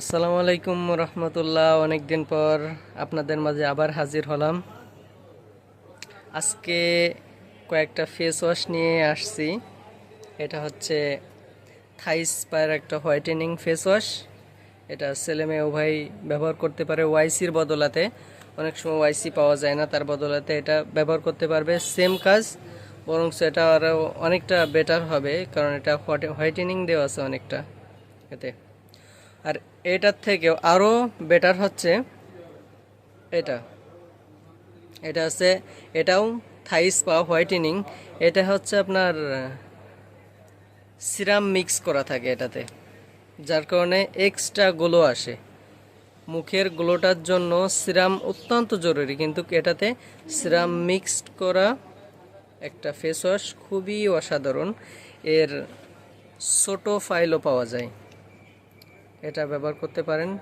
আসসালামু আলাইকুম রহমতুল্লাহ। অনেক দিন পর আপনাদের মাঝে আবার হাজির হলাম। আজকে কয়েকটা ফেস ওয়াশ নিয়ে আসছি। এটা হচ্ছে থাইস পায়ের একটা হোয়াইটেনিং ফেস ওয়াশ এটা ছেলে মেয়ে উভয় ব্যবহার করতে পারে ওয়াইসির বদলাতে। অনেক সময় ওয়াইসি পাওয়া যায় না, তার বদলাতে এটা ব্যবহার করতে পারবে। সেম কাজ বরং সেটা আরও অনেকটা বেটার হবে, কারণ এটা হোয়াইটেনিং দেওয়া আছে অনেকটা। এতে আর এটার থেকেও আরও বেটার হচ্ছে এটা। এটা হচ্ছে, এটাও থাইস পা হোয়াইটেনিং। এটা হচ্ছে আপনার, সিরাম মিক্স করা থাকে এটাতে, যার কারণে এক্সট্রা গ্লো আসে। মুখের গ্লোটার জন্য সিরাম অত্যন্ত জরুরি, কিন্তু এটাতে সিরাম মিক্সড করা একটা ফেস ওয়াশ খুবই অসাধারণ। এর ছোটো ফাইলও পাওয়া যায়। এটা ব্যবহার করতে পারেন।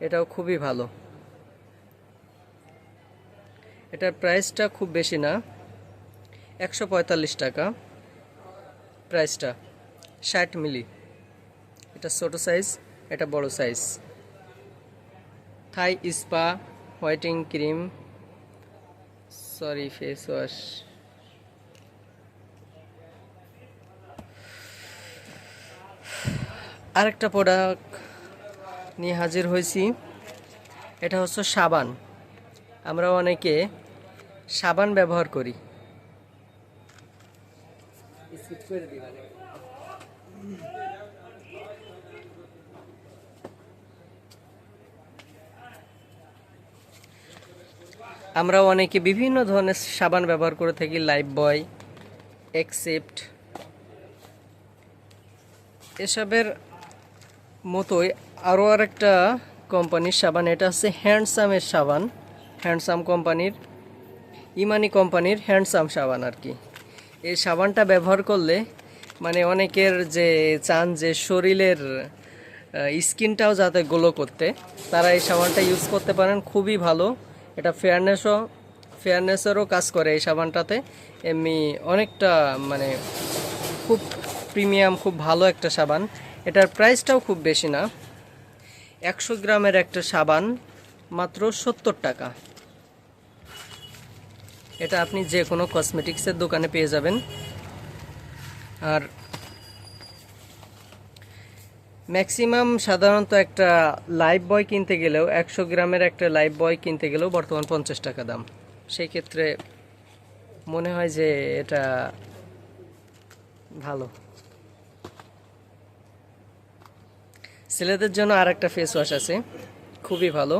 এটাও খুবই ভালো। এটার প্রাইসটা খুব বেশি না। একশো পঁয়তাল্লিশ টাকা। প্রাইসটা ষাট মিলি। এটা ছোটো সাইজ, এটা বড় size. Thai spa, whitening cream, sorry, face wash. আরেকটা প্রোডাক্ট নিয়ে হাজির হয়েছি। এটা হচ্ছে সাবান। আমরা অনেকে সাবান ব্যবহার করি। আমরা অনেকে বিভিন্ন ধরনের সাবান ব্যবহার করে থাকি লাইফ বয় এক্সেপ্ট। এসবের মতোই আরও আরেকটা কোম্পানির সাবান, এটা হচ্ছে হ্যান্ডসামের সাবান। হ্যান্ডসাম কোম্পানির, ইমানি কোম্পানির হ্যান্ডসাম সাবান আর কি। এই সাবানটা ব্যবহার করলে মানে অনেকের যে চান যে শরীরের স্কিনটাও যাতে গ্লো করতে, তারা এই সাবানটা ইউজ করতে পারেন, খুবই ভালো। এটা ফেয়ারনেসও ফেয়ারনেসেরও কাজ করে এই সাবানটাতে। এমনি অনেকটা মানে খুব প্রিমিয়াম খুব ভালো একটা সাবান। এটার প্রাইসটাও খুব বেশি না। একশো গ্রামের একটা সাবান, মাত্র সত্তর টাকা। এটা আপনি যে কোনো কসমেটিক্সের দোকানে পেয়ে যাবেন। আর ম্যাক্সিমাম সাধারণত একটা লাইফ বয় কিনতে গেলেও, একশো গ্রামের একটা লাইফ বয় কিনতে গেলেও বর্তমান পঞ্চাশ টাকা দাম। সেই ক্ষেত্রে মনে হয় যে এটা ভালো। ছেলেদের জন্য আর একটা ফেস ওয়াশ আছে। খুবই ভালো।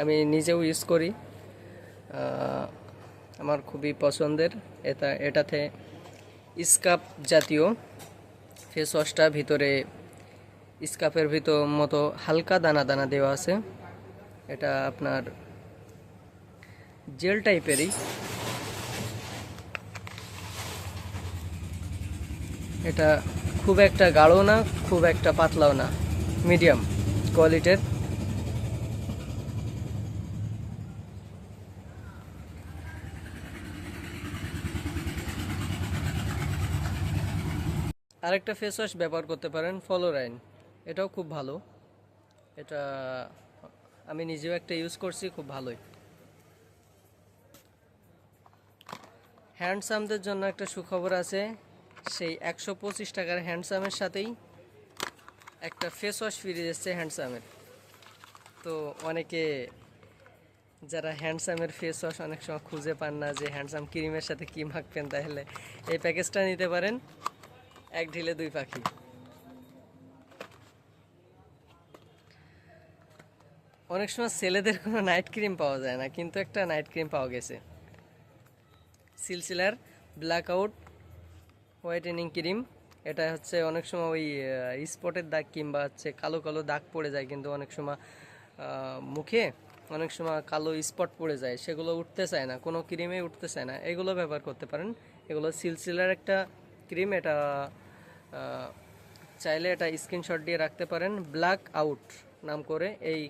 আমি নিজেও ইউজ করি। আমার খুবই পছন্দের। এটা, এটাতে স্কাপ জাতীয় ফেস ওয়াশটা ভিতরে স্কাপের ভিতর মতো হালকা দানা দানা দেওয়া আছে। এটা আপনার জেল টাইপেরই এটা খুব একটা গাঢ় না, খুব একটা পাতলাও না। মিডিয়াম কোয়ালিটির। আরেকটা ফেস ওয়াশ ব্যবহার করতে পারেন ফলোরাইন এটাও খুব ভালো। এটা আমি নিজেও একটা ইউজ করছি, খুব ভালোই। হ্যান্ডসামদের জন্য একটা সুখবর আছে, সেই একশো পঁচিশ টাকার হ্যান্ডসামের সাথেই একটা ফেস ওয়াশ ফিরে এসছে হ্যান্ডসামের তো অনেকে যারা হ্যান্ডসামের ফেস ওয়াশ অনেক সময় খুঁজে পান না যে হ্যান্ডসাম ক্রিমের সাথে কী মাখবেন, তাহলে এই প্যাকেজটা নিতে পারেন। এক ঢিলে দুই পাখি। অনেক সময় ছেলেদের কোনো নাইট ক্রিম পাওয়া যায় না, কিন্তু একটা নাইট ক্রিম পাওয়া গেছে। সিলসিলার ব্ল্যাক আউট হোয়াইটেনিং ক্রিম এটা হচ্ছে অনেক সময় ওই স্পটের দাগ কিংবা হচ্ছে কালো কালো দাগ পড়ে যায় কিন্তু অনেক সময় মুখে অনেক সময় কালো স্পট পড়ে যায়, সেগুলো উঠতে চায় না, কোনো ক্রিমে উঠতে চায় না। এগুলো ব্যবহার করতে পারেন। এগুলো সিলসিলার একটা ক্রিম, এটা চাইলে এটা স্ক্রিনশট দিয়ে রাখতে পারেন। ব্ল্যাক আউট নাম করে এই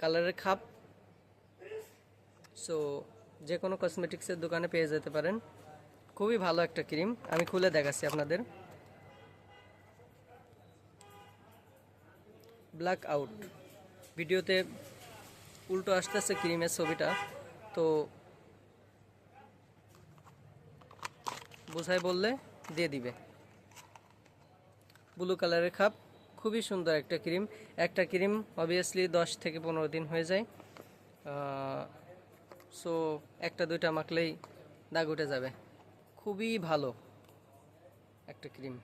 কালারের খাপ। সো যে কোনো কসমেটিক্সের দোকানে পেয়ে যেতে পারেন। খুবই ভালো একটা ক্রিম, আমি খুলে দেখাচ্ছি আপনাদের। ব্ল্যাক আউট ভিডিওতে উল্টো আসতেছে ক্রিমের ছবিটা, তো বোঝাই বললে দিয়ে দিবে। ব্লু কালারের খাপ, খুবই সুন্দর একটা ক্রিম। একটা ক্রিম অবভিয়াসলি দশ থেকে পনেরো দিন হয়ে যায়। সো একটা দুইটা মাখলেই দাগ উঠে যাবে। খুবই ভালো একটা ক্রিম।